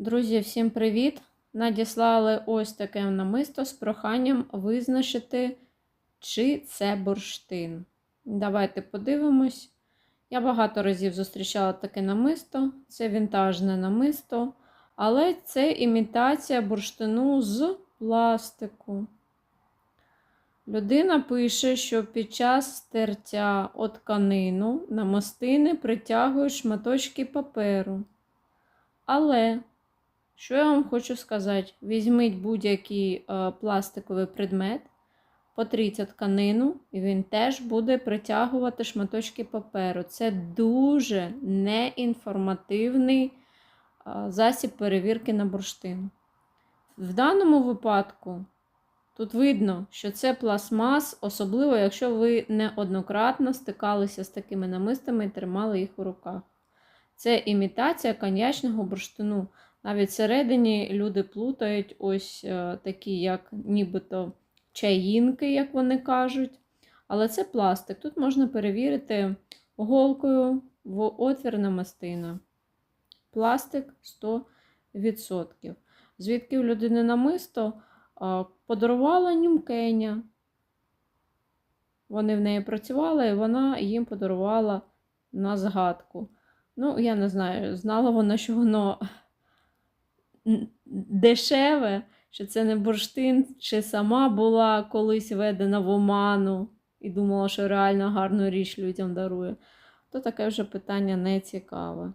Друзі, всім привіт! Надіслали ось таке намисто з проханням визначити, чи це бурштин. Давайте подивимось. Я багато разів зустрічала таке намисто. Це вінтажне намисто, але це імітація бурштину з пластику. Людина пише, що під час стертя от тканину намистини притягують шматочки паперу. Але, що я вам хочу сказати, візьміть будь-який е, пластиковий предмет, потріться тканину, і він теж буде притягувати шматочки паперу. Це дуже неінформативний е, засіб перевірки на бурштин. В даному випадку тут видно, що це пластмас, особливо, якщо ви неоднократно стикалися з такими намистами і тримали їх у руках. Це імітація коньячного бурштину. Навіть всередині люди плутають ось е, такі, як нібито чаїнки, як вони кажуть. Але це пластик. Тут можна перевірити голкою в отвір намистина. Пластик 100%. Звідки у людини намисто е, подарувала нюмкеня. Вони в неї працювали, і вона їм подарувала на згадку. Ну, я не знаю, знала вона, що воно дешеве, що це не бурштин, чи сама була колись введена в оману і думала, що реально гарну річ людям дарує, то таке вже питання не цікаве.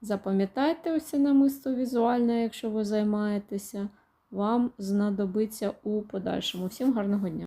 Запам'ятайте ось намисто візуально, якщо ви займаєтеся, вам знадобиться у подальшому. Всім гарного дня!